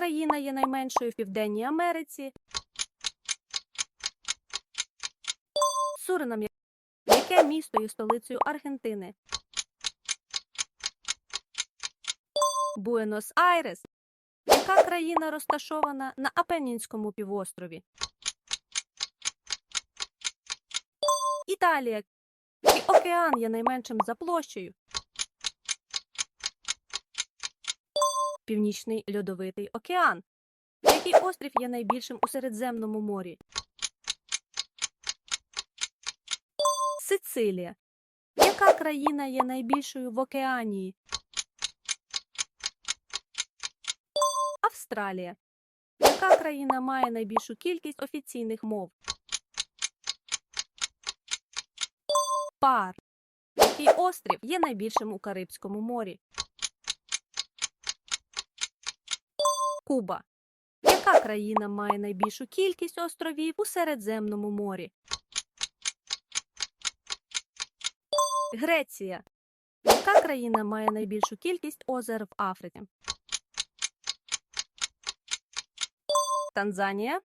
країна є найменшою в Південній Америці? Суринам. Яке місто є столицею Аргентини? Буенос-Айрес. Яка країна розташована на Апеннінському півострові? Італія. Який океан є найменшим за площею? Північний льодовитий океан. Який острів є найбільшим у Середземному морі? Сицилія. Яка країна є найбільшою в океанії? Австралія. Яка країна має найбільшу кількість офіційних мов? Пар. Який острів є найбільшим у Карибському морі? Куба. Яка країна має найбільшу кількість островів у Середземному морі? Греція. Яка країна має найбільшу кількість озер в Африці? Танзанія.